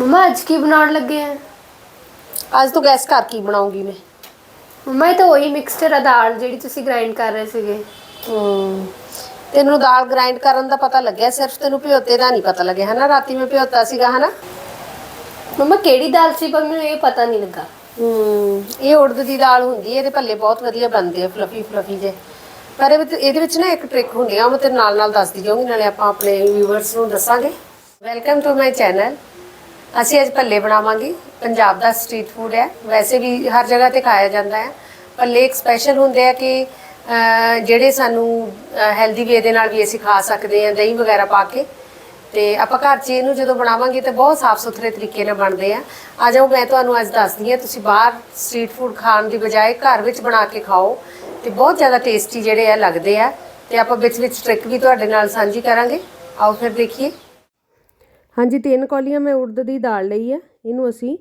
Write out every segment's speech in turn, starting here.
ਮਮਾ ਅੱਜ ਕੀ ਬਣਾਉਣ ਲੱਗੇ ਆ? ਅੱਜ ਤੂੰ ਗੈਸ ਕਰ ਕੀ ਬਣਾਉਂਗੀ ਮੈਂ। ਮਮਾ ਇਹ ਤਾਂ ਉਹੀ ਮਿਕਸਚਰ ਆ ਦਾਲ ਜਿਹੜੀ ਤੁਸੀਂ ਗ੍ਰਾਈਂਡ ਕਰ ਰਹੇ ਸੀਗੇ। ਹੂੰ ਤੈਨੂੰ ਦਾਲ ਗ੍ਰਾਈਂਡ ਕਰਨ ਦਾ ਪਤਾ ਲੱਗਿਆ ਸਿਰਫ ਤੈਨੂੰ ਭਿਓਤੇ ਦਾ ਨਹੀਂ ਪਤਾ ਲੱਗਿਆ ਹਨਾ? ਰਾਤੀ ਮੈਂ ਭਿਓਤਾ ਸੀਗਾ ਹਨਾ? ਮਮਾ ਕਿਹੜੀ ਦਾਲ ਸੀ? ਪਰ ਮੈਨੂੰ ਇਹ ਪਤਾ ਨਹੀਂ ਲੱਗਾ। ਹੂੰ ਇਹ ਉੜਦ ਦੀ ਦਾਲ ਹੁੰਦੀ ਹੈ ਇਹਦੇ ਭੱਲੇ ਬਹੁਤ ਵਧੀਆ ਬਣਦੇ ਆ ਫਲਫੀ ਫਲਫੀ ਜੇ ਪਰ ਇਹ ਵਿੱਚ- ਇਹਦੇ ਵਿੱਚ ਨਾ ਇੱਕ ਟ੍ਰਿਕ ਹੁੰਦੀ ਆ ਉਹ ਮੈਂ ਤੇਰੇ ਨਾਲ ਨਾਲ ਦੱਸਦੀ ਜਾਊਂਗੀ ਨਾਲੇ ਆਪਾਂ ਆਪਣੇ ਵਿਊਵਰਸ ਨੂੰ ਦੱਸਾਂਗੇ। ਵੈਲਕਮ ਟੂ ਮਾਈ ਚੈਨਲ ਅਸੀਂ ਅੱਜ ਭੱਲੇ ਬਣਾਵਾਂਗੇ। ਪੰਜਾਬ ਦਾ ਸਟਰੀਟ ਫੂਡ ਹੈ। ਵੈਸੇ ਵੀ ਹਰ ਜਗ੍ਹਾ ਤੇ ਖਾਇਆ ਜਾਂਦਾ ਹੈ। ਭੱਲੇ ਇੱਕ ਸਪੈਸ਼ਲ ਹੁੰਦੇ ਆ ਕਿ ਜਿਹੜੇ ਸਾਨੂੰ ਹੈਲਦੀ ਵੇ ਦੇ ਨਾਲ ਵੀ ਅਸੀਂ ਖਾ ਸਕਦੇ ਹਾਂ, ਦਹੀਂ ਵਗੈਰਾ ਪਾ ਕੇ। ਤੇ ਆਪਾਂ ਘਰ 'ਚ ਇਹਨੂੰ ਜਦੋਂ ਬਣਾਵਾਂਗੇ ਤੇ ਬਹੁਤ ਸਾਫ਼ ਸੁਥਰੇ ਤਰੀਕੇ ਨਾਲ ਬਣਦੇ ਆ। ਆ ਜਾਓ, ਮੈਂ ਤੁਹਾਨੂੰ ਅੱਜ ਦੱਸਦੀ ਹਾਂ, ਤੁਸੀਂ ਬਾਹਰ ਸਟਰੀਟ ਫੂਡ ਖਾਣ ਦੀ ਬਜਾਏ ਘਰ ਵਿੱਚ ਬਣਾ ਕੇ ਖਾਓ। ਤੇ ਬਹੁਤ ਜ਼ਿਆਦਾ ਟੇਸਟੀ ਜਿਹੜੇ ਆ, ਲੱਗਦੇ ਆ। ਤੇ ਆਪਾਂ ਵਿੱਚ ਵਿੱਚ ਟ੍ਰਿਕ ਵੀ ਤੁਹਾਡੇ ਨਾਲ ਸਾਂਝੀ ਕਰਾਂਗੇ। ਆਓ ਫਿਰ ਦੇਖੀਏ। ਹਾਂਜੀ, ਤਿੰਨ ਕੌਲੀਆਂ ਮੈਂ ਉੜਦ ਦੀ ਦਾਲ ਲਈ ਆ, ਇਹਨੂੰ ਅਸੀਂ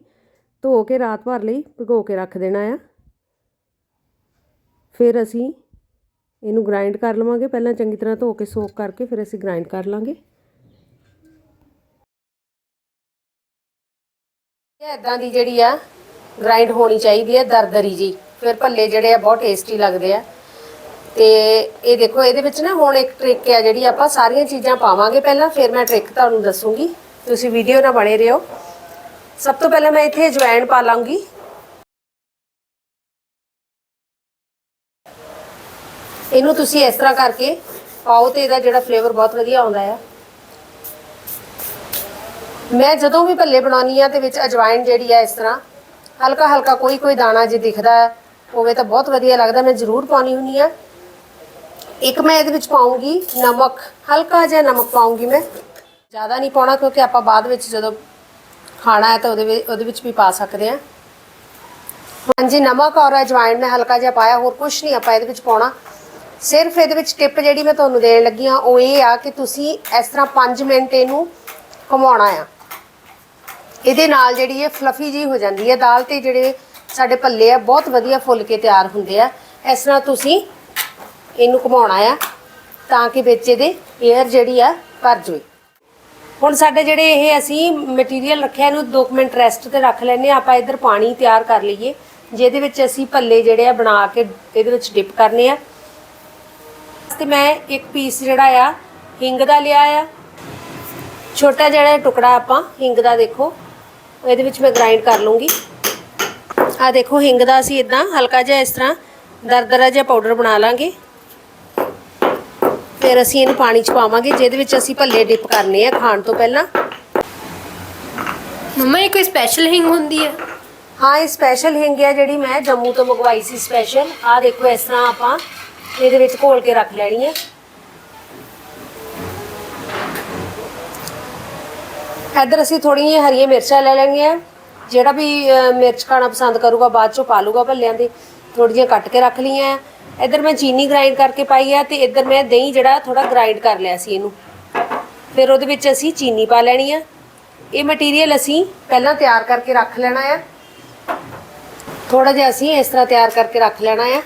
ਧੋ ਕੇ ਰਾਤ ਭਰ ਲਈ, ਭਿਗੋ ਕੇ ਰੱਖ ਦੇਣਾ ਆ। ਫਿਰ ਅਸੀਂ ਇਹਨੂੰ ਗ੍ਰਾਈਂਡ ਕਰ ਲਵਾਂਗੇ, ਪਹਿਲਾਂ ਚੰਗੀ ਤਰ੍ਹਾਂ ਧੋ ਕੇ ਸੋਕ ਕਰਕੇ ਫਿਰ ਅਸੀਂ ਗ੍ਰਾਈਂਡ ਕਰ ਲਾਂਗੇ। ਇਹ ਇਦਾਂ ਦੀ ਜਿਹੜੀ ਆ ਗ੍ਰਾਈਂਡ ਹੋਣੀ ਚਾਹੀਦੀ ਹੈ ਦਰਦਰੀ ਜੀ। ਫਿਰ ਭੱਲੇ ਜਿਹੜੇ ਆ ਬਹੁਤ ਟੇਸਟੀ ਲੱਗਦੇ ਆ। ਤੇ ਇਹ ਦੇਖੋ, ਇਹਦੇ ਵਿੱਚ ਨਾ ਹੁਣ ਇੱਕ ਟ੍ਰਿਕ ਹੈ ਜਿਹੜੀ ਆਪਾਂ ਸਾਰੀਆਂ ਚੀਜ਼ਾਂ ਪਾਵਾਂਗੇ ਪਹਿਲਾਂ, ਫਿਰ ਮੈਂ ਟ੍ਰਿਕ ਤੁਹਾਨੂੰ ਦੱਸੂਗੀ। ਤੁਸੀਂ ਵੀਡੀਓ ਨਾਲ ਬਣੇ ਰਹੋ। ਸਭ ਤੋਂ ਪਹਿਲਾਂ ਮੈਂ ਇੱਥੇ ਜਵੈਣ ਪਾ ਲਾਂਗੀ। ਇਹਨੂੰ ਤੁਸੀਂ ਇਸ ਤਰ੍ਹਾਂ ਕਰਕੇ ਪਾਓ ਤੇ ਇਹਦਾ ਜਿਹੜਾ ਫਲੇਵਰ ਬਹੁਤ ਵਧੀਆ ਆਉਂਦਾ ਆ। ਮੈਂ ਜਦੋਂ ਵੀ ਭੱਲੇ ਬਣਾਉਣੀ ਆ ਤੇ ਵਿੱਚ ਅਜਵਾਇਣ ਜਿਹੜੀ ਆ ਇਸ ਤਰ੍ਹਾਂ ਹਲਕਾ ਹਲਕਾ ਕੋਈ ਕੋਈ ਦਾਣਾ ਜੇ ਦਿਖਦਾ ਹੋਵੇ ਤਾਂ ਬਹੁਤ ਵਧੀਆ ਲੱਗਦਾ, ਮੈਂ ਜ਼ਰੂਰ ਪਾਉਣੀ ਹੁੰਨੀ ਆ। ਇੱਕ ਮੈਂ ਇਹਦੇ ਵਿੱਚ ਪਾਉਂਗੀ ਨਮਕ, ਹਲਕਾ ਜਿਹਾ ਨਮਕ ਪਾਉਂਗੀ ਮੈਂ। ਜ਼ਿਆਦਾ ਨਹੀਂ ਪਾਉਣਾ ਕਿਉਂਕਿ ਆਪਾਂ ਬਾਅਦ ਵਿੱਚ ਜਦੋਂ ਖਾਣਾ ਹੈ ਤਾਂ ਉਹਦੇ ਵਿੱਚ ਉਹਦੇ ਵਿੱਚ ਵੀ ਪਾ ਸਕਦੇ ਹਾਂ। ਹਾਂਜੀ, ਨਮਕ ਔਰ ਅਜਵਾਇਣ ਮੈਂ ਹਲਕਾ ਜਿਹਾ ਪਾਇਆ, ਹੋਰ ਕੁਝ ਨਹੀਂ ਆਪਾਂ ਇਹਦੇ ਵਿੱਚ ਪਾਉਣਾ। ਸਿਰਫ ਇਹਦੇ ਵਿੱਚ ਟਿਪ ਜਿਹੜੀ ਮੈਂ ਤੁਹਾਨੂੰ ਦੇਣ ਲੱਗੀ ਆ ਉਹ ਇਹ ਆ ਕਿ ਤੁਸੀਂ ਇਸ ਤਰ੍ਹਾਂ 5 ਮਿੰਟ ਇਹਨੂੰ ਘੁਮਾਉਣਾ ਆ। ਇਹਦੇ ਨਾਲ ਜਿਹੜੀ ਇਹ ਫਲਫੀ ਜੀ ਹੋ ਜਾਂਦੀ ਹੈ, ਦਾਲ ਤੇ ਜਿਹੜੇ ਸਾਡੇ ਭੱਲੇ ਆ, ਬਹੁਤ ਵਧੀਆ ਫੁੱਲ ਕੇ ਤਿਆਰ ਹੁੰਦੇ ਆ। ਇਸ ਤਰ੍ਹਾਂ ਤੁਸੀਂ ਇਹਨੂੰ ਘੁਮਾਉਣਾ ਆ ਤਾਂ ਕਿ ਵਿੱਚ ਇਹਦੇ 에ਅਰ ਜਿਹੜੀ ਆ ਭਰ ਜਾਵੇ। ਹੁਣ ਸਾਡੇ ਜਿਹੜੇ ਇਹ ਅਸੀਂ ਮਟੀਰੀਅਲ ਰੱਖਿਆ, ਇਹਨੂੰ 2 ਮਿੰਟ ਰੈਸਟ ਤੇ ਰੱਖ ਲੈਨੇ ਆ ਆਪਾਂ ਇੱਧਰ ਪਾਣੀ ਤਿਆਰ ਕਰ ਲਈਏ, ਜਿਹਦੇ ਵਿੱਚ ਅਸੀਂ ਭੱਲੇ ਜਿਹੜੇ ਆ ਬਣਾ ਕੇ ਇਹਦੇ ਵਿੱਚ ਡਿਪ ਕਰਨੇ ਆ। ਤੇ ਮੈਂ ਇੱਕ ਪੀਸ ਜਿਹੜਾ ਆ, ਹਿੰਗ ਦਾ ਲਿਆ ਆ। ਛੋਟਾ ਜਿਹੜਾ ਟੁਕੜਾ ਆਪਾਂ ਹਿੰਗ ਦਾ ਦੇਖੋ, ਇਹਦੇ ਵਿੱਚ ਮੈਂ ਗ੍ਰਾਈਂਡ ਕਰ ਲੂੰਗੀ ਆ ਦੇਖੋ, ਹਿੰਗ ਦਾ ਅਸੀਂ ਇਦਾਂ ਹਲਕਾ ਜਿਹਾ ਇਸ ਤਰ੍ਹਾਂ ਦਰਦਰਾ ਜਿਹਾ ਪਾਊਡਰ ਬਣਾ ਲਾਂਗੇ। ਫਿਰ ਅਸੀਂ ਇਹਨੂੰ ਪਾਣੀ 'ਚ ਪਾਵਾਂਗੇ ਜਿਹਦੇ ਵਿੱਚ ਅਸੀਂ ਭੱਲੇ ਡਿਪ ਕਰਨੇ ਆ ਖਾਣ ਤੋਂ ਪਹਿਲਾਂ। ਮਮਾ ਇਹ ਕੋਈ ਸਪੈਸ਼ਲ ਹਿੰਗ ਹੁੰਦੀ ਹੈ ਹਾਂ ਇਹ ਸਪੈਸ਼ਲ ਹਿੰਗ ਹੈ ਜਿਹੜੀ ਮੈਂ ਜੰਮੂ ਤੋਂ ਮੰਗਵਾਈ ਸੀ ਸਪੈਸ਼ਲ ਆ ਦੇਖੋ ਇਸ ਤਰ੍ਹਾਂ ਆਪਾਂ ਇਹਦੇ ਵਿੱਚ ਘੋਲ ਕੇ ਰੱਖ ਲੈਣੀ ਹੈ ਇੱਧਰ ਅਸੀਂ ਥੋੜੀਆਂ ਹਰੀਆਂ ਮਿਰਚਾਂ ਲੈ ਲੈਣੀਆਂ। ਜਿਹੜਾ ਵੀ ਮਿਰਚ ਖਾਣਾ ਪਸੰਦ ਕਰੂਗਾ ਬਾਅਦ ਚੋਂ ਪਾ ਲੂਗਾ ਭੱਲਿਆਂ ਦੇ। ਥੋੜੀਆਂ ਕੱਟ ਕੇ ਰੱਖ ਲਈਆਂ। ਇੱਧਰ ਮੈਂ ਚੀਨੀ ਗ੍ਰਾਈਂਡ ਕਰਕੇ ਪਾਈ ਆ ਤੇ ਇੱਧਰ ਮੈਂ ਦਹੀਂ ਜਿਹੜਾ ਥੋੜਾ ਗ੍ਰਾਈਂਡ ਕਰ ਲਿਆ ਸੀ ਇਹਨੂੰ। ਫਿਰ ਉਹਦੇ ਵਿੱਚ ਅਸੀਂ ਚੀਨੀ ਪਾ ਲੈਣੀ ਆ। ਇਹ ਮਟੀਰੀਅਲ ਅਸੀਂ ਪਹਿਲਾਂ ਤਿਆਰ ਕਰਕੇ ਰੱਖ ਲੈਣਾ ਆ। ਥੋੜਾ ਜਿਹਾ ਅਸੀਂ ਇਸ ਤਰ੍ਹਾਂ ਤਿਆਰ ਕਰਕੇ ਰੱਖ ਲੈਣਾ ਆ।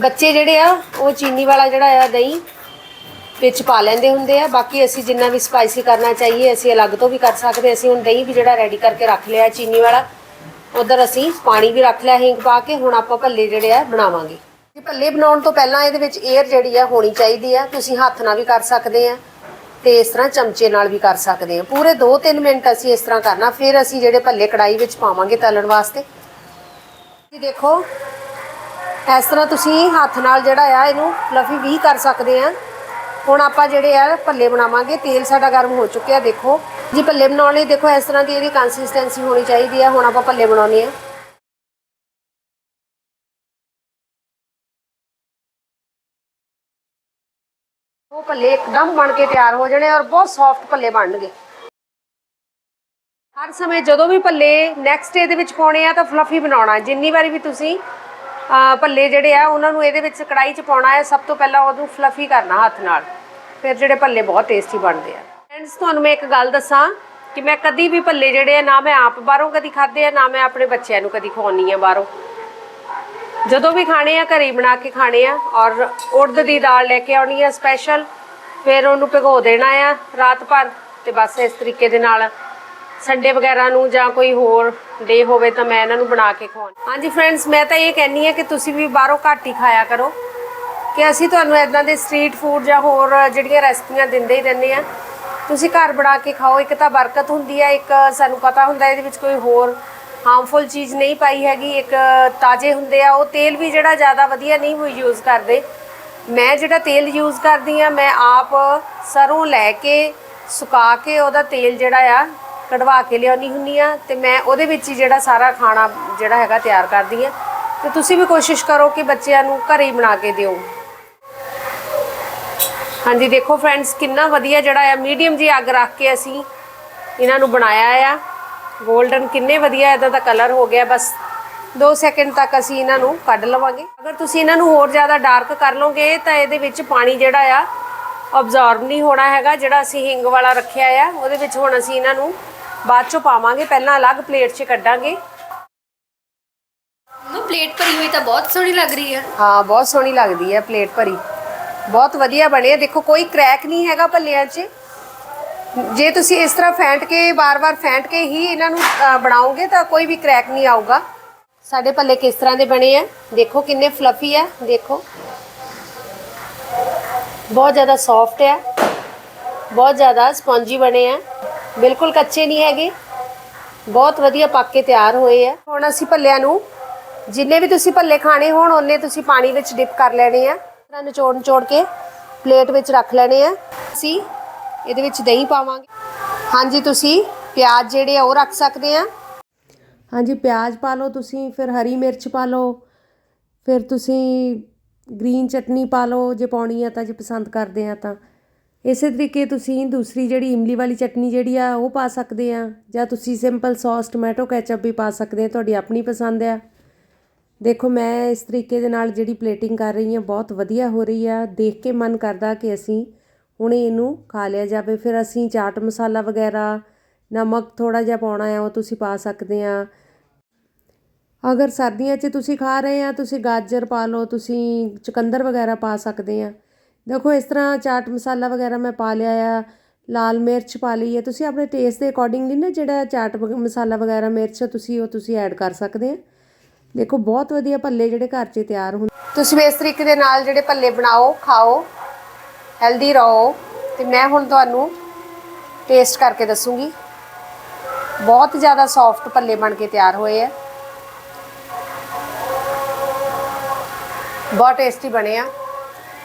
ਬੱਚੇ ਜਿਹੜੇ ਆ, ਉਹ ਚੀਨੀ ਵਾਲਾ ਜਿਹੜਾ ਆ ਦਹੀਂ ਵਿੱਚ ਪਾ ਲੈਂਦੇ ਹੁੰਦੇ ਆ। ਬਾਕੀ ਅਸੀਂ ਜਿੰਨਾ ਵੀ ਸਪਾਈਸੀ ਕਰਨਾ ਚਾਹੀਏ, ਅਸੀਂ ਅਲੱਗ ਤੋਂ ਵੀ ਕਰ ਸਕਦੇ ਅਸੀਂ ਹੁਣ ਦਹੀਂ ਵੀ ਜਿਹੜਾ ਰੈਡੀ ਕਰਕੇ ਰੱਖ ਲਿਆ ਚੀਨੀ ਵਾਲਾ, ਉਧਰ ਅਸੀਂ ਪਾਣੀ ਵੀ ਰੱਖ ਲਿਆ ਹਿੰਗ ਪਾ ਕੇ। ਹੁਣ ਆਪਾਂ ਭੱਲੇ ਜਿਹੜੇ ਆ, ਬਣਾਵਾਂਗੇ। ਇਹ ਭੱਲੇ ਬਣਾਉਣ ਤੋਂ ਪਹਿਲਾਂ ਇਹਦੇ ਵਿੱਚ 에ਅਰ ਜਿਹੜੀ ਆ ਹੋਣੀ ਚਾਹੀਦੀ ਆ। ਤੁਸੀਂ ਹੱਥ ਨਾਲ ਵੀ ਕਰ ਸਕਦੇ ਆ ਤੇ ਇਸ ਤਰ੍ਹਾਂ ਚਮਚੇ ਨਾਲ ਵੀ ਕਰ ਸਕਦੇ ਆ। ਪੂਰੇ 2-3 ਮਿੰਟ ਅਸੀਂ ਇਸ ਤਰ੍ਹਾਂ ਕਰਨਾ, ਫਿਰ ਅਸੀਂ ਜਿਹੜੇ ਭੱਲੇ ਕੜਾਈ ਵਿੱਚ ਪਾਵਾਂਗੇ ਤਲਣ ਵਾਸਤੇ। ਜੀ ਦੇਖੋ, ਇਸ ਤਰ੍ਹਾਂ ਤੁਸੀਂ ਹੱਥ ਨਾਲ ਜਿਹੜਾ ਆ, ਇਹਨੂੰ ਫਲਫੀ ਵੀ ਕਰ ਸਕਦੇ ਆ। ਹੁਣ ਆਪਾਂ ਜਿਹੜੇ ਆ, ਭੱਲੇ ਬਣਾਵਾਂਗੇ, ਤੇਲ ਸਾਡਾ ਗਰਮ ਹੋ ਚੁੱਕਿਆ, ਦੇਖੋ। ਜੀ ਭੱਲੇ ਬਣਾਉਣ ਲਈ ਦੇਖੋ, ਇਸ ਤਰ੍ਹਾਂ ਦੀ ਇਹਦੀ ਕੰਸਿਸਟੈਂਸੀ ਹੋਣੀ ਚਾਹੀਦੀ ਆ। ਹੁਣ ਆਪਾਂ ਭੱਲੇ ਬਣਾਉਣੇ ਆ। ਭੱਲੇ ਇੱਕਦਮ ਬਣ ਕੇ ਤਿਆਰ ਹੋ ਜਾਣੇ ਔਰ ਬਹੁਤ ਸੌਫਟ ਭੱਲੇ ਬਣਨਗੇ। ਹਰ ਸਮੇਂ ਜਦੋਂ ਵੀ ਭੱਲੇ ਨੈਕਸਟ ਡੇ ਦੇ ਵਿੱਚ ਪਾਉਣੇ ਆ ਤਾਂ ਫਲਫੀ ਬਣਾਉਣਾ। ਜਿੰਨੀ ਵਾਰੀ ਵੀ ਤੁਸੀਂ ਭੱਲੇ ਜਿਹੜੇ ਆ, ਉਹਨਾਂ ਨੂੰ ਇਹਦੇ ਵਿੱਚ ਕੜਾਈ 'ਚ ਪਾਉਣਾ ਹੈ, ਸਭ ਤੋਂ ਪਹਿਲਾਂ ਉਹਨੂੰ ਫਲਫੀ ਕਰਨਾ ਹੱਥ ਨਾਲ। ਫਿਰ ਜਿਹੜੇ ਭੱਲੇ ਬਹੁਤ ਟੇਸਟੀ ਬਣਦੇ ਆ। ਫਰੈਂਡਸ ਤੁਹਾਨੂੰ ਮੈਂ ਇੱਕ ਗੱਲ ਦੱਸਾਂ ਕਿ ਮੈਂ ਕਦੀ ਵੀ ਭੱਲੇ ਜਿਹੜੇ ਆ, ਨਾ ਮੈਂ ਆਪ ਬਾਹਰੋਂ ਕਦੀ ਖਾਦੇ ਆ, ਨਾ ਮੈਂ ਆਪਣੇ ਬੱਚਿਆਂ ਨੂੰ ਕਦੀ ਖਵਾਉਣੀ ਆ ਬਾਹਰੋਂ। ਜਦੋਂ ਵੀ ਖਾਣੇ ਆ, ਘਰੇ ਹੀ ਬਣਾ ਕੇ ਖਾਣੇ ਆ ਔਰ ਉੜਦ ਦੀ ਦਾਲ ਲੈ ਕੇ ਆਉਣੀ ਆ ਸਪੈਸ਼ਲ ਫਿਰ ਉਹਨੂੰ ਭਿਗੋ ਦੇਣਾ ਆ ਰਾਤ ਭਰ ਤੇ ਬਸ ਇਸ ਤਰੀਕੇ ਦੇ ਨਾਲ ਸੰਡੇ ਵਗੈਰਾ ਨੂੰ ਜਾਂ ਕੋਈ ਹੋਰ ਡੇ ਹੋਵੇ ਤਾਂ ਮੈਂ ਇਹਨਾਂ ਨੂੰ ਬਣਾ ਕੇ ਖਵਾਉਂ ਹਾਂਜੀ ਫਰੈਂਡਸ ਮੈਂ ਤਾਂ ਇਹ ਕਹਿੰਨੀ ਆ ਕਿ ਤੁਸੀਂ ਵੀ ਬਾਹਰੋਂ ਘੱਟ ਹੀ ਖਾਇਆ ਕਰੋ ਕਿ ਅਸੀਂ ਤੁਹਾਨੂੰ ਇਦਾਂ ਦੇ ਸਟਰੀਟ ਫੂਡ ਜਾਂ ਹੋਰ ਜਿਹੜੀਆਂ ਰੈਸਪੀਆਂ ਦਿੰਦੇ ਹੀ ਰਹਿੰਦੇ ਆ ਤੁਸੀਂ ਘਰ ਬਣਾ ਕੇ ਖਾਓ, ਇੱਕ ਤਾਂ ਬਰਕਤ ਹੁੰਦੀ ਆ, ਇੱਕ ਸਾਨੂੰ ਪਤਾ ਹੁੰਦਾ ਇਹਦੇ ਵਿੱਚ ਕੋਈ ਹੋਰ ਹਾਰਮਫੁਲ ਚੀਜ਼ ਨਹੀਂ ਪਾਈ ਹੈਗੀ, ਇੱਕ ਤਾਜ਼ੇ ਹੁੰਦੇ ਆ, ਉਹ ਤੇਲ ਵੀ ਜਿਹੜਾ ਜ਼ਿਆਦਾ ਵਧੀਆ ਨਹੀਂ ਹੋਈ ਯੂਜ਼ ਕਰਦੇ। ਮੈਂ ਜਿਹੜਾ ਤੇਲ ਯੂਜ਼ ਕਰਦੀ ਆ ਮੈਂ ਆਪ ਸਰੋਂ ਲੈ ਕੇ ਸੁਕਾ ਕੇ ਉਹਦਾ ਤੇਲ ਜਿਹੜਾ ਆ ਕਢਵਾ ਕੇ ਲਿਆਉਣੀ ਹੁੰਨੀ ਆ ਤੇ ਮੈਂ ਉਹਦੇ ਵਿੱਚ ਹੀ ਜਿਹੜਾ ਸਾਰਾ ਖਾਣਾ ਜਿਹੜਾ ਹੈਗਾ ਤਿਆਰ ਕਰਦੀ ਆ ਤੇ ਤੁਸੀਂ ਵੀ ਕੋਸ਼ਿਸ਼ ਕਰੋ ਕਿ ਬੱਚਿਆਂ ਨੂੰ ਘਰੇ ਹੀ ਬਣਾ ਕੇ ਦਿਓ। ਹਾਂਜੀ, ਦੇਖੋ ਫਰੈਂਡਸ ਕਿੰਨਾ ਵਧੀਆ ਜਿਹੜਾ ਆ ਮੀਡੀਅਮ ਜੀ ਅੱਗ ਰੱਖ ਕੇ ਅਸੀਂ ਇਹਨਾਂ ਨੂੰ ਬਣਾਇਆ ਆ। 골ਡਨ ਕਿੰਨੇ ਵਧੀਆ ਇਹਦਾ ਦਾ ਕਲਰ ਹੋ ਗਿਆ, ਬਸ 2 ਸੈਕਿੰਡ ਤੱਕ ਅਸੀਂ ਇਹਨਾਂ ਨੂੰ ਕੱਢ ਲਵਾਂਗੇ। ਅਗਰ ਤੁਸੀਂ ਇਹਨਾਂ ਨੂੰ ਹੋਰ ਜ਼ਿਆਦਾ ਡਾਰਕ ਕਰ ਲਓਗੇ ਤਾਂ ਇਹਦੇ ਵਿੱਚ ਪਾਣੀ ਜਿਹੜਾ ਆ ਅਬਜ਼ੌਰਬ ਨਹੀਂ ਹੋਣਾ ਹੈਗਾ ਜਿਹੜਾ ਅਸੀਂ ਹਿੰਗ ਵਾਲਾ ਰੱਖਿਆ ਆ। ਉਹਦੇ ਵਿੱਚ ਹੁਣ ਅਸੀਂ ਇਹਨਾਂ ਨੂੰ ਬਾਅਦ ਚੋਂ ਪਾਵਾਂਗੇ। ਪਹਿਲਾਂ ਅਲੱਗ ਪਲੇਟ 'ਚ ਕੱਢਾਂਗੇ। ਉਹ ਪਲੇਟ ਭਰੀ ਹੋਈ ਤਾਂ ਬਹੁਤ ਸੋਹਣੀ ਲੱਗ ਰਹੀ ਹੈ ਹਾਂ ਬਹੁਤ ਸੋਹਣੀ ਲੱਗਦੀ ਹੈ ਪਲੇਟ ਭਰੀ। ਬਹੁਤ ਵਧੀਆ ਬਣੇ ਦੇਖੋ ਕੋਈ ਕ੍ਰੈਕ ਨਹੀਂ ਹੈਗਾ ਭੱਲਿਆਂ 'ਚ। ਜੇ ਤੁਸੀਂ ਇਸ ਤਰ੍ਹਾਂ ਫੈਂਟ ਕੇ ਬਾਰ-ਬਾਰ ਫੈਂਟ ਕੇ ਹੀ ਇਹਨਾਂ ਨੂੰ ਬਣਾਓਗੇ ਤਾਂ ਕੋਈ ਵੀ ਕ੍ਰੈਕ ਨਹੀਂ ਆਊਗਾ। ਸਾਡੇ ਭੱਲੇ ਕਿਸ ਤਰ੍ਹਾਂ ਦੇ ਬਣੇ ਆ? ਦੇਖੋ ਕਿੰਨੇ ਫਲਫੀ ਆ, ਦੇਖੋ। ਬਹੁਤ ਜ਼ਿਆਦਾ ਸੌਫਟ ਆ, ਬਹੁਤ ਜ਼ਿਆਦਾ ਸਪੌਂਜੀ ਬਣੇ ਆ। ਬਿਲਕੁਲ ਕੱਚੇ ਨਹੀਂ ਹੈਗੇ। ਬਹੁਤ ਵਧੀਆ ਪੱਕ ਕੇ ਤਿਆਰ ਹੋਏ ਆ। ਹੁਣ ਅਸੀਂ ਭੱਲਿਆਂ ਨੂੰ, ਜਿੰਨੇ ਵੀ ਤੁਸੀਂ ਭੱਲੇ ਖਾਣੇ ਹੋਣ ਉਹਨੇ ਤੁਸੀਂ ਪਾਣੀ ਵਿੱਚ ਡਿਪ ਕਰ ਲੈਣੇ ਆ। ਤਰ੍ਹਾਂ ਨਿਚੋੜ ਨਿਚੋੜ ਕੇ ਪਲੇਟ ਵਿੱਚ ਰੱਖ ਲੈਣੇ ਆ। ਅਸੀਂ ਇਹਦੇ ਵਿੱਚ ਦਹੀਂ ਪਾਵਾਂਗੇ। ਹਾਂਜੀ, ਤੁਸੀਂ ਪਿਆਜ਼ ਜਿਹੜੇ ਆ ਉਹ ਰੱਖ ਸਕਦੇ ਆ। ਹਾਂਜੀ, ਪਿਆਜ਼ ਪਾ ਲਓ ਤੁਸੀਂ, ਫਿਰ ਹਰੀ ਮਿਰਚ ਪਾ ਲਓ, ਫਿਰ ਤੁਸੀਂ ਗ੍ਰੀਨ ਚਟਨੀ ਪਾ ਲਓ, ਜੇ ਪਾਉਣੀ ਆ ਤਾਂ, ਜੇ ਪਸੰਦ ਕਰਦੇ ਆ ਤਾਂ। ਇਸੇ ਤਰੀਕੇ ਤੁਸੀਂ ਦੂਸਰੀ ਜਿਹੜੀ ਇਮਲੀ ਵਾਲੀ ਚਟਨੀ ਜਿਹੜੀ ਆ, ਉਹ ਪਾ ਸਕਦੇ ਆ, ਜਾਂ ਤੁਸੀਂ ਸਿੰਪਲ ਸੌਸ ਟੋਮੈਟੋ ਕੈਚਅਪ ਵੀ ਪਾ ਸਕਦੇ ਆ, ਤੁਹਾਡੀ ਆਪਣੀ ਪਸੰਦ ਆ। ਦੇਖੋ, ਮੈਂ ਇਸ ਤਰੀਕੇ ਦੇ ਨਾਲ ਜਿਹੜੀ ਪਲੇਟਿੰਗ ਕਰ ਰਹੀ ਹਾਂ ਬਹੁਤ ਵਧੀਆ ਹੋ ਰਹੀ ਆ। ਦੇਖ ਕੇ ਮਨ ਕਰਦਾ ਕਿ ਅਸੀਂ ਹੁਣੇ ਇਹਨੂੰ ਖਾ ਲਿਆ ਜਾਵੇ। ਫਿਰ ਅਸੀਂ ਚਾਟ ਮਸਾਲਾ ਵਗੈਰਾ ਨਮਕ ਥੋੜ੍ਹਾ ਜਿਹਾ ਪਾਉਣਾ ਆ, ਉਹ ਤੁਸੀਂ ਪਾ ਸਕਦੇ ਆ। ਅਗਰ ਸਰਦੀਆਂ 'ਚ ਤੁਸੀਂ ਖਾ ਰਹੇ ਆ, ਤੁਸੀਂ ਗਾਜਰ ਪਾ ਲਓ, ਤੁਸੀਂ ਚੁਕੰਦਰ ਵਗੈਰਾ ਪਾ ਸਕਦੇ ਆ। ਦੇਖੋ, ਇਸ ਤਰ੍ਹਾਂ ਚਾਟ ਮਸਾਲਾ ਵਗੈਰਾ ਮੈਂ ਪਾ ਲਿਆ ਆ, ਲਾਲ ਮਿਰਚ ਪਾ ਲਈ ਹੈ ਤੁਸੀਂ ਆਪਣੇ ਟੇਸਟ ਦੇ ਅਕੋਰਡਿੰਗਲੀ ਨਾ ਜਿਹੜਾ ਚਾਟ ਵਗ- ਮਸਾਲਾ ਵਗੈਰਾ, ਮਿਰਚ, ਤੁਸੀਂ ਉਹ ਤੁਸੀਂ ਐਡ ਕਰ ਸਕਦੇ ਆ। ਦੇਖੋ, ਬਹੁਤ ਵਧੀਆ ਭੱਲੇ ਜਿਹੜੇ ਘਰ 'ਚ ਤਿਆਰ ਹੁੰਦੇ। ਤੁਸੀਂ ਵੀ ਇਸ ਤਰੀਕੇ ਦੇ ਨਾਲ ਜਿਹੜੇ ਭੱਲੇ ਬਣਾਓ, ਖਾਓ ਹੈਲਦੀ ਰਹੋ। ਤੇ ਮੈਂ ਹੁਣ ਤੁਹਾਨੂੰ ਟੇਸਟ ਕਰਕੇ ਦੱਸੂਗੀ। ਬਹੁਤ ਜ਼ਿਆਦਾ ਸੌਫਟ ਭੱਲੇ ਬਣ ਕੇ ਤਿਆਰ ਹੋਏ ਆ। ਬਹੁਤ ਟੇਸਟੀ ਬਣੇ ਆ।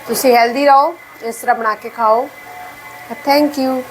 ਤੁਸੀਂ ਹੈਲਦੀ ਰਹੋ, ਇਸ ਤਰ੍ਹਾਂ ਬਣਾ ਕੇ ਖਾਓ। Thank you